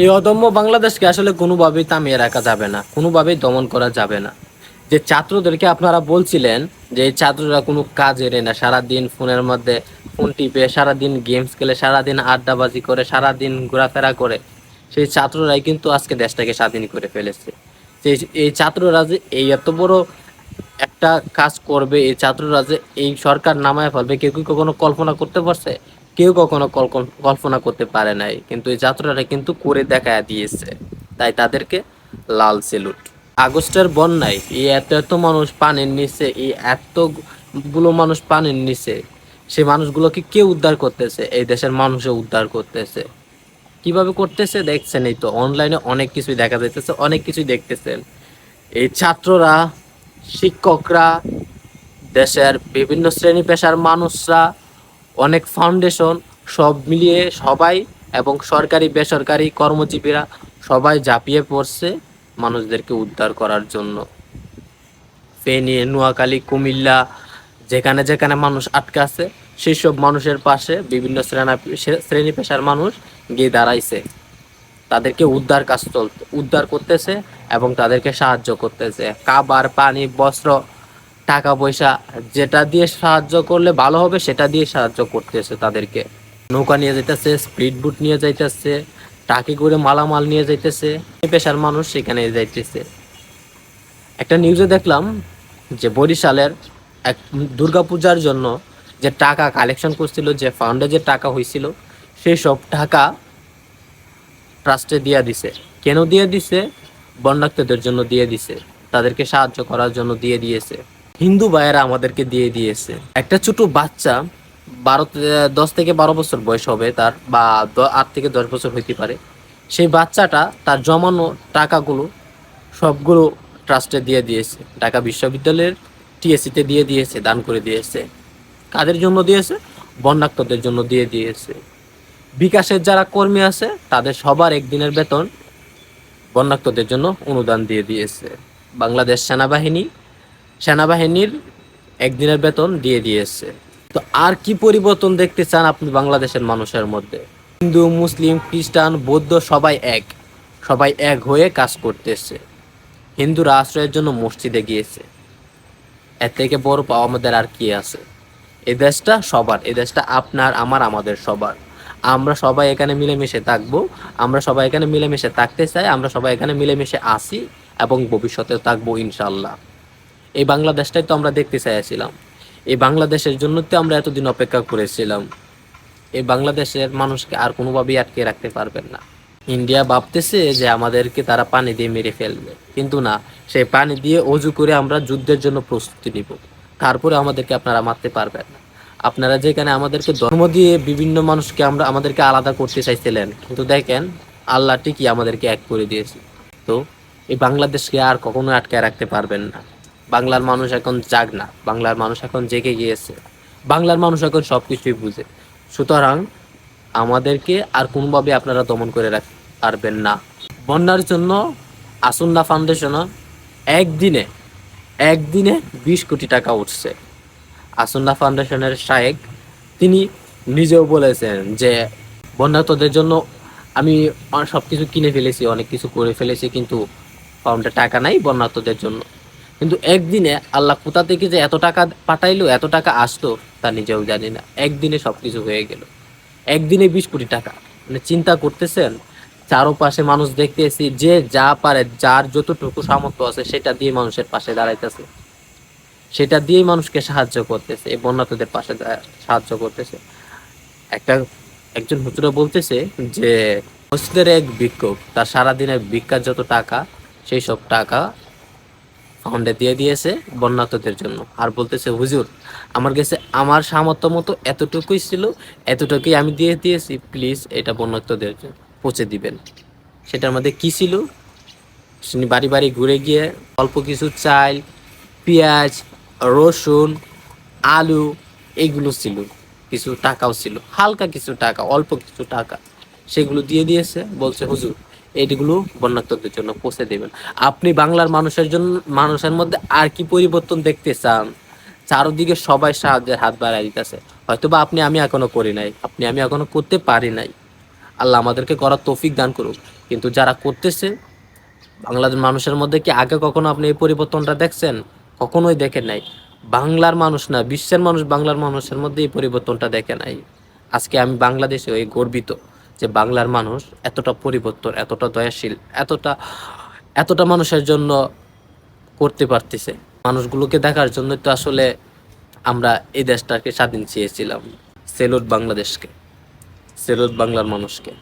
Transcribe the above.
এই অদম্য বাংলাদেশকে আসলে কোনোভাবেই থামিয়ে রাখা যাবে না, কোনোভাবেই দমন করা যাবে না। যে ছাত্রদেরকে আপনারা বলছিলেন যে এই ছাত্ররা কোনো কাজ কাজের না, সারাদিন ফোনের মধ্যে ফোন টিপে, সারাদিন গেমস খেলে, সারাদিন আড্ডাবাজি করে, সারাদিন ঘোরাফেরা করে, সেই ছাত্ররাই কিন্তু আজকে দেশটাকে স্বাধীন করে ফেলেছে। যে এই ছাত্ররা যে এই এত বড় একটা কাজ করবে, এই ছাত্ররা যে এই সরকার নামায় ফেলবে, কেউ কি কখনো কল্পনা করতে পারছে? কেউ কখনো কল্পনা করতে পারে নাই, কিন্তু এই যাত্রাটা কিন্তু করে দেখা দিয়েছে। তাই তাদেরকে লাল সেলুট। আগস্টের বন্যায় এই এত এত মানুষ পানির নিচে, এই এতগুলো মানুষ পানির নিচে সেই মানুষগুলোকে কে উদ্ধার করতেছে? এই দেশের মানুষও উদ্ধার করতেছে। কীভাবে করতেছে? দেখছেন এই তো অনলাইনে অনেক কিছুই দেখা যাইতেছে, অনেক কিছুই দেখতেছেন। এই ছাত্ররা, শিক্ষকরা, দেশের বিভিন্ন শ্রেণি পেশার মানুষরা অনেক ফাউন্ডেশন সব মিলিয়ে সবাই এবং সরকারি, বেসরকারি কর্মজীবীরা সবাই ঝাঁপিয়ে পড়ছে মানুষদেরকে উদ্ধার করার জন্য। ফেনী, নোয়াখালী, কুমিল্লা, যেখানে যেখানে মানুষ আটকে আছে সেই সব মানুষের পাশে বিভিন্ন শ্রেণি শ্রেণি পেশার মানুষ গিয়ে দাঁড়াইছে। তাদেরকে উদ্ধার কাজ চলতে, উদ্ধার করতেছে এবং তাদেরকে সাহায্য করতেছে। খাবার, পানি, বস্ত্র টাকা পয়সা যেটা দিয়ে সাহায্য করলে ভালো হবে, সেটা দিয়ে সাহায্য করতেছে তাদেরকে। নৌকা নিয়ে যাইতেছে স্পিড বুট নিয়ে যাইতেছে টাকি করে মালামাল নিয়ে যাইতেছে, পেশার মানুষ সেখানে যাইতেছে। একটা নিউজে দেখলাম যে বরিশালের এক দুর্গাপূজার জন্য যে টাকা কালেকশন করছিল, যে ফান্ডে যে টাকা হয়েছিল সেই সব টাকা ট্রাস্টে দিয়ে দিছে। কেন দিয়ে দিছে? বন্যাক্তদের জন্য দিয়ে দিছে। তাদেরকে সাহায্য করার জন্য দিয়ে দিয়েছে। হিন্দু ভাইয়েরা আমাদেরকে দিয়ে দিয়েছে। একটা ছোট বাচ্চা বারো দশ থেকে বারো বছর বয়স হবে তার, বা আট থেকে দশ বছর হইতে পারে। সেই বাচ্চাটা তার জমানো টাকাগুলো সবগুলো ট্রাস্টে দিয়ে দিয়েছে। ঢাকা বিশ্ববিদ্যালয়ের টিএসসিতে দিয়ে দিয়েছে, দান করে দিয়েছে। কাদের জন্য দিয়েছে? বন্যাক্তদের জন্য দিয়ে দিয়েছে। বিকাশের যারা কর্মী আছে, তাদের সবার একদিনের বেতন বন্যাক্তদের জন্য অনুদান দিয়ে দিয়েছে। বাংলাদেশ সেনাবাহিনী সেনাবাহিনীর একদিনের বেতন দিয়ে দিয়েছে। তো আর কি পরিবর্তন দেখতে চান আপনি বাংলাদেশের মানুষের মধ্যে? হিন্দু, মুসলিম, খ্রিস্টান, বৌদ্ধ সবাই এক। সবাই এক হয়ে কাজ করতেছে। হিন্দুরা আশ্রয়ের জন্য মসজিদে গিয়েছে। এর থেকে বড় পাওয়া আমাদের আর কি আছে? এ দেশটা সবার, এ দেশটা আপনার, আমার, আমাদের সবার। আমরা সবাই এখানে মিলেমিশে থাকব, আমরা সবাই এখানে মিলেমিশে থাকতে চাই, আমরা সবাই এখানে মিলেমিশে আসি এবং ভবিষ্যতে থাকব ইনশাল্লাহ এই বাংলাদেশটাই তো আমরা দেখতে চাইছিলাম এই বাংলাদেশের জন্য তো আমরা এতদিন অপেক্ষা করেছিলাম। এই বাংলাদেশের মানুষকে আর কোনোভাবেই আটকে রাখতে পারবেন না। ইন্ডিয়া ভাবতেছে যে আমাদেরকে তারা পানি দিয়ে মেরে ফেলবে। কিন্তু না, সেই পানি দিয়ে অজু করে আমরা যুদ্ধের জন্য প্রস্তুতি নিব। তারপরে আমাদেরকে আপনারা মারতে পারবেন না। আপনারা যেখানে আমাদেরকে ধর্ম দিয়ে বিভিন্ন মানুষকে আমরা আমাদেরকে আলাদা করতে চাইছিলেন, কিন্তু দেখেন, আল্লাহ ঠিকই আমাদেরকে এক করে দিয়েছে। তো এই বাংলাদেশকে আর কখনো আটকে রাখতে পারবেন না। বাংলার মানুষ এখন জাগ না, বাংলার মানুষ এখন জেগে গিয়েছে, বাংলার মানুষ এখন সব কিছুই বুঝে। সুতরাং আমাদেরকে আর কোনোভাবে আপনারা দমন করে রাখতে পারবেন না। বন্যার জন্য আসুন্না ফাউন্ডেশনও একদিনে একদিনে বিশ কোটি টাকা উঠছে। আসুন্না ফাউন্ডেশনের শায়েক, তিনি নিজেও বলেছেন যে বন্যাতদের জন্য আমি সব কিছু কিনে ফেলেছি, অনেক কিছু করে ফেলেছি, কিন্তু ফাউন্ডে টাকা নাই বন্যাতদের জন্য। কিন্তু একদিনে আল্লাহ কোথা থেকে যে এত টাকা পাঠাইলো, এত টাকা আসতো, তা নিজেও জানি না। একদিনে সব কিছু হয়ে গেল। একদিনে বিশ কোটি টাকা। মানে চিন্তা করতেছেন, চারোপাশে মানুষ দেখতেছি, যে যা পারে, যার যতটুকু সামর্থ্য আছে, সেটা দিয়ে মানুষের পাশে দাঁড়াইতেছে। সেটা দিয়েই মানুষকে সাহায্য করতেছে, এই বন্যাতদের পাশে সাহায্য করতেছে। একটা, একজন হুজুরা বলতেছে যে, মসজিদের এক বিক্ষোভ তার সারাদিনের ভিক্ষার যত টাকা, সেই সব টাকা ফাউন্ডে দিয়ে দিয়েছে বন্যাতদের জন্য। আর বলতেছে, হুজুর, আমার কাছে আমার সামর্থ্য মতো এতটুকুই ছিল, এতটুকুই আমি দিয়ে দিয়েছি, প্লিজ এটা বন্যাতদের পৌঁছে দিবেন। সেটার মধ্যে কি ছিল? বাড়ি বাড়ি ঘুরে গিয়ে অল্প কিছু চাল, পেঁয়াজ, রসুন, আলু এগুলো ছিল। কিছু টাকাও ছিল, হালকা কিছু টাকা, অল্প কিছু টাকা। সেগুলো দিয়ে দিয়েছে, বলছে, হুজুর এইগুলো বন্যাত্মদের জন্য পৌঁছে দেবেন। আপনি বাংলার মানুষের জন্য মানুষের মধ্যে আর কি পরিবর্তন দেখতে চান? চারদিকে সবাই সাহায্যের হাত বাড়াই দিতেছে। হয়তো বা আপনি, আমি এখনও করি নাই। আপনি, আমি এখনও করতে পারি নাই। আল্লাহ আমাদেরকে করার তৌফিক দান করুক। কিন্তু যারা করতেছে বাংলাদেশ মানুষের মধ্যে কি আগে কখনো আপনি এই পরিবর্তনটা দেখছেন? কখনোই দেখেন নাই। বাংলার মানুষ না, বিশ্বের মানুষ বাংলার মানুষের মধ্যে এই পরিবর্তনটা দেখে নাই। আজকে আমি বাংলাদেশে ওই গর্বিত। যে বাংলার মানুষ এতটা পরিবর্তন, এতটা দয়াশীল, এতটা এতটা মানুষের জন্য করতে পারতেছে। মানুষগুলোকে দেখার জন্য তো আসলে আমরা এই দেশটাকে স্বাধীন চেয়েছিলাম। সেলুট বাংলাদেশকে, সেলুট বাংলার মানুষকে।